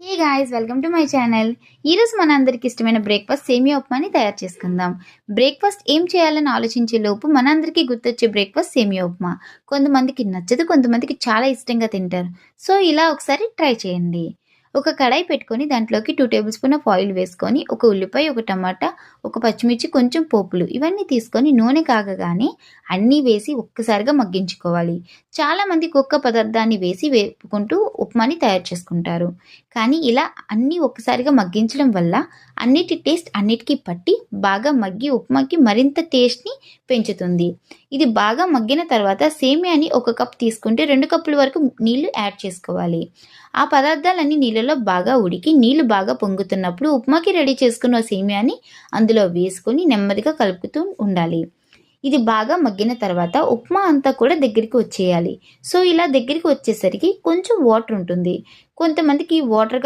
Hey guys welcome to my channel ఈరోజు మన అందరికి ఇష్టమైన బ్రేక్ఫాస్ట్ సేమియా ఉప్మాని తయారు చేసుకుందాం. బ్రేక్ఫాస్ట్ ఏం చేయాలని ఆలోచించే లోపు మనందరికీ గుర్తొచ్చే బ్రేక్ఫాస్ట్ సేమియా ఉప్మా. కొంతమందికి నచ్చదు కొంతమందికి చాలా ఇష్టంగా తింటారు. సో ఇలా ఒకసారి ట్రై చేయండి. ఒక కడాయి పెట్టుకొని దాంట్లోకి two tablespoon of oil వేసుకొని ఒక ఉల్లిపాయ ఒక టమాటా ఒక పచ్చిమిర్చి కొంచెం పోపులు ఇవన్నీ తీసుకొని నూనె కాగగానే అన్నీ వేసి ఒక్కసారిగా మగ్గించుకోవాలి. చాలామంది కుక్క పదార్థాన్ని వేసి వేపుకుంటూ ఉప్మాని తయారు చేసుకుంటారు. కానీ ఇలా అన్నీ ఒక్కసారిగా మగ్గించడం వల్ల అన్నిటి టేస్ట్ అన్నిటికీ పట్టి బాగా మగ్గి ఉప్మాకి మరింత టేస్ట్ని పెంచుతుంది. ఇది బాగా మగ్గిన తర్వాత సేమియాని ఒక కప్ తీసుకుంటే రెండు కప్పుల వరకు నీళ్ళు యాడ్ చేసుకోవాలి. ఆ పదార్థాలన్నీ నీళ్ళలో బాగా ఉడికి నీళ్ళు బాగా పొంగుతున్నప్పుడు ఉప్మాకి రెడీ చేసుకున్న సేమియాని అందులో వేసుకొని నెమ్మదిగా కలుపుతూ ఉండాలి. ఇది బాగా మగ్గిన తర్వాత ఉప్మా అంతా కూడా దగ్గరికి వచ్చేయాలి. సో ఇలా దగ్గరికి వచ్చేసరికి కొంచెం వాటర్ ఉంటుంది. కొంతమందికి వాటర్గా